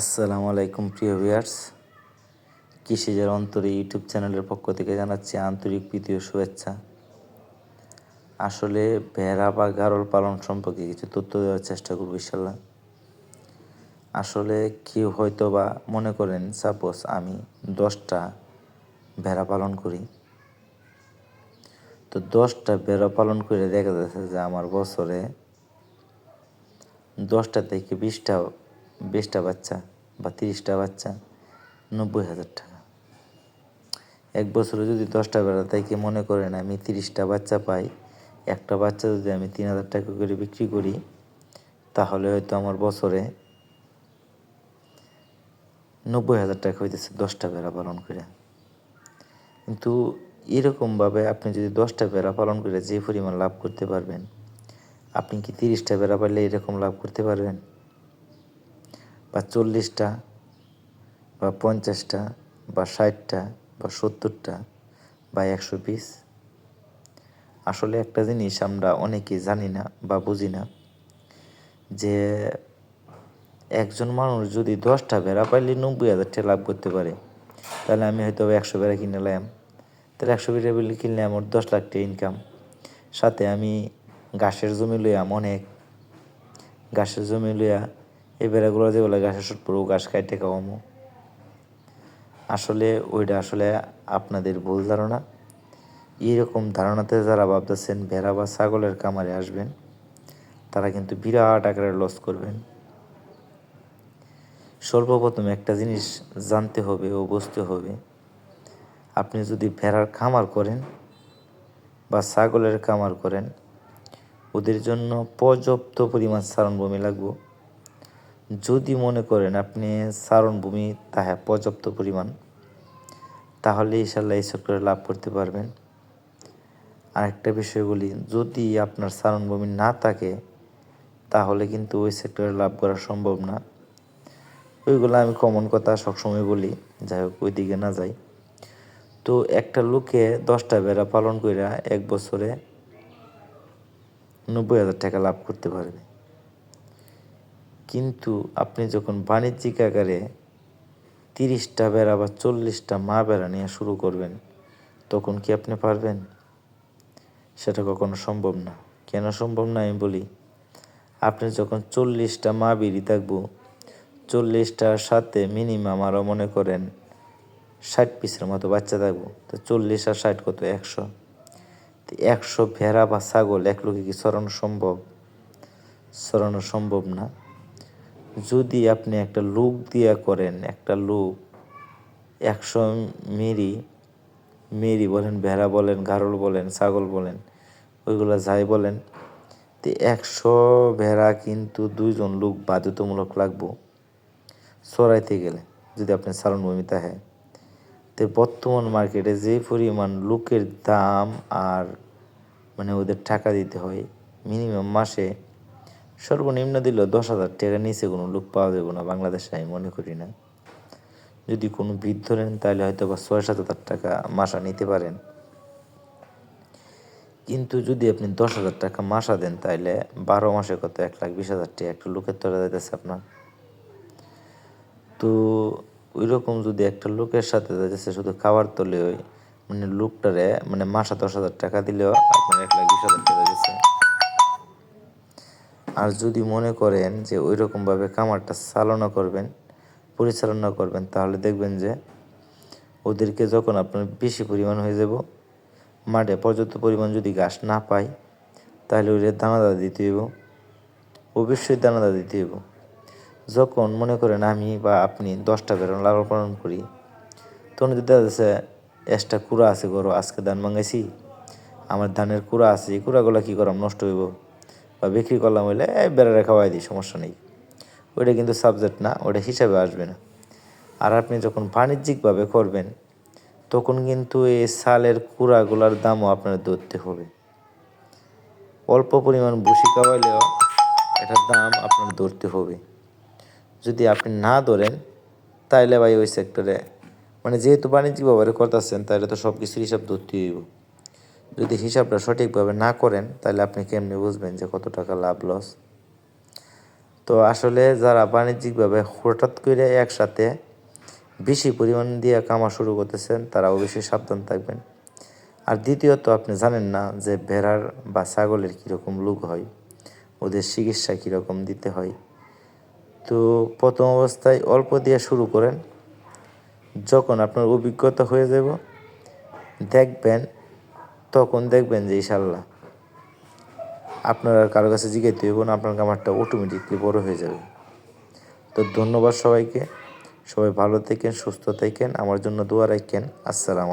আসসালামু আলাইকুম, প্রিয় ভিউয়ার্স। কৃষিজের অন্তরে ইউটিউব চ্যানেলের পক্ষ থেকে জানাচ্ছি আন্তরিক প্রীতি ও শুভেচ্ছা। আসলে ভেড়া বা গারল পালন সম্পর্কে কিছু তথ্য দেওয়ার চেষ্টা করব ইনশাল্লাহ আসলে কেউ হয়তো বা মনে করেন, সাপোজ আমি দশটা ভেড়া পালন করি। তো দশটা ভেড়া পালন করে দেখা যাচ্ছে যে আমার বছরে দশটা থেকে বিশটা বিশটা বাচ্চা বা তিরিশটা বাচ্চা, নব্বই হাজার টাকা। এক বছরে যদি দশটা বেড়া, তাই কি মনে করেন আমি তিরিশটা বাচ্চা পাই? একটা বাচ্চা যদি আমি তিন হাজার টাকা করে বিক্রি করি, তাহলে হয়তো আমার বছরে নব্বই হাজার টাকা হইতেছে দশটা বেড়া পালন করে। কিন্তু এরকমভাবে আপনি যদি দশটা বেড়া পালন করে যে পরিমাণ লাভ করতে পারবেন, আপনি কি তিরিশটা বেড়া পারলে এরকম লাভ করতে পারবেন? বা চল্লিশটা, বা পঞ্চাশটা, বা ষাটটা, বা সত্তরটা, বা একশো পিস। আসলে একটা জিনিস আমরা অনেকেই জানি না বা বুঝি না যে একজন মানুষ যদি দশটা বেড়া পাইলে নব্বই হাজার টাকা লাভ করতে পারে, তাহলে আমি হয়তো একশো বেড়া কিনে নিলাম। তাহলে একশো ভেড়া বলে কিনলে আমার দশ লাখ টাকা ইনকাম সাথে আমি ঘাসের জমি লইয়াম অনেক, ঘাসের জমি লইয়া এই বেড়াগুলো যে বলে ঘাসের সুট পুরো ঘাস খাইতে খাওয়ামো। আসলে ওইটা আসলে আপনাদের ভুল ধারণা। এইরকম ধারণাতে যারা ভাবতেছেন ভেড়া বা ছাগলের কামারে আসবেন, তারা কিন্তু বিরাট আকারে লস করবেন। সর্বপ্রথম একটা জিনিস জানতে হবে ও বুঝতে হবে, আপনি যদি ভেড়ার খামার করেন বা ছাগলের খামার করেন, ওদের জন্য পর্যাপ্ত পরিমাণ সারণভূমি লাগবে। যদি মনে করেন আপনি চারণভূমি তাহা পর্যাপ্ত পরিমাণ, তাহলে ইনশাল্লাহ এই সেক্টরে লাভ করতে পারবেন। আরেকটা বিষয় বলি, যদি আপনার চারণভূমি না থাকে, তাহলে কিন্তু ওই সেক্টরে লাভ করা সম্ভব না। ওইগুলো আমি কমন কথা সবসময় বলি, যাই হোক ওই দিকে না যাই। তো একটা লোকে দশটা বেড়া পালন করে এক বছরে নব্বই হাজার টাকা লাভ করতে পারবে। কিন্তু আপনি যখন বাণিজ্যিক আকারে তিরিশটা বেড়া বা চল্লিশটা মা বেড়া নিয়ে শুরু করবেন, তখন কি আপনি পারবেন? সেটা কখনো সম্ভব না। কেন সম্ভব না আমি বলি, আপনি যখন চল্লিশটা মা বিড়ি থাকব, চল্লিশটার সাথে মিনিমাম আরও মনে করেন ষাট পিসের মতো বাচ্চা থাকব। তো চল্লিশ আর ষাট কত? একশো। তো একশো ভেড়া বা ছাগল এক লোকে কি সরানো সম্ভব? সরানো সম্ভব না। যদি আপনি একটা লুক দিয়া করেন, একটা লুক একশো মেরি মেরি বলেন, ভেড়া বলেন, গারল বলেন, ছাগল বলেন, ওইগুলা যাই বলেন, তো একশো ভেড়া কিন্তু দুইজন লোক বাধ্যতামূলক লাগবো সরাইতে গেলে, যদি আপনি সালন ভূমিতে হয়। তো বর্তমান মার্কেটে যে পরিমাণ লোকের দাম আর মানে ওদের টাকা দিতে হয়, মিনিমাম মাসে সর্বনিম্ন দিল দশ হাজার টাকা নিচে কোনো লোক পাওয়া যাবে না, বাংলাদেশে আমি মনে করি না। যদি কোনো বৃদ্ধ নেন, তাহলে হয়তো বা ছয় সাত হাজার টাকা মাসা নিতে পারেন। কিন্তু যদি আপনি দশ হাজার টাকা মাসা দেন, তাহলে বারো মাসে কত? এক লাখ বিশ হাজার টাকা একটা লোকের তোলা যাইতেছে আপনার। তো ওই রকম যদি একটা লোকের সাথে যাইতেছে শুধু খাবার তোলে ওই মানে লোকটারে মানে মাসা দশ হাজার টাকা দিলেও আপনার এক লাখ বিশ হাজার টাকা গেছে আর যদি মনে করেন যে ওই রকমভাবে কামারটা চালনা করবেন, পরিচালনা করবেন, তাহলে দেখবেন যে ওদেরকে যখন আপনার বেশি পরিমাণ হয়ে যাব, মাঠে পর্যাপ্ত পরিমাণ যদি ঘাস না পাই, তাহলে ওদের দানাদার দিতে হইব। অবশ্যই দানাদার দিতে হইব। যখন মনে করেন আমি বা আপনি দশটা বেরোন লালন পালন করি, তখন যদি যাচ্ছে এক্সট্রা কুড়া আছে গরু, আজকে ধান মাঙ্গাইছি আমার ধানের কুড়া আছে, এই কুড়াগুলো কী করাম? নষ্ট হইব। বা বিক্রি করলাম হইলে, এই বেড়ারে খাওয়াই দিই, সমস্যা নেই। ওইটা কিন্তু সাবজেক্ট না ওটা হিসাবে আসবে না। আর আপনি যখন বাণিজ্যিকভাবে করবেন, তখন কিন্তু এই সালের কুড়াগুলার দামও আপনার ধরতে হবে। অল্প পরিমাণ বসি খাওয়াইলেও এটার দাম আপনার ধরতে হবে। যদি আপনি না ধরেন, তাইলে ভাই ওই সেক্টরে মানে যেহেতু বাণিজ্যিক ব্যবহারে করতেছেন তাহলে তো সব কিছুর হিসাব ধরতে হইব। যদি হিসাবটা সঠিকভাবে না করেন, তাহলে আপনি কেমনি বুঝবেন যে কত টাকা লাভ লস তো আসলে যারা বাণিজ্যিকভাবে হঠাৎ করে একসাথে বেশি পরিমাণ দিয়ে কামা শুরু করতেছেন তারা অবশ্যই সাবধান থাকবেন। আর দ্বিতীয়ত, আপনি জানেন না যে ভেড়ার বা ছাগলের কীরকম লুক হয়, ওদের চিকিৎসা কীরকম দিতে হয়। তো প্রথম অবস্থায় অল্প দিয়ে শুরু করেন, যখন আপনার অভিজ্ঞতা হয়ে যাব, দেখবেন তখন দেখবেন যে ইশাল্লাহ আপনার আর কারও কাছে জিজ্ঞাইতে হইব না, আপনার কামারটা অটোমেটিকলি বড় হয়ে যাবে। তো ধন্যবাদ সবাইকে। সবাই ভালো থাকেন, সুস্থ থাকেন। আমার জন্য দোয়া রাখেন। আসসালাম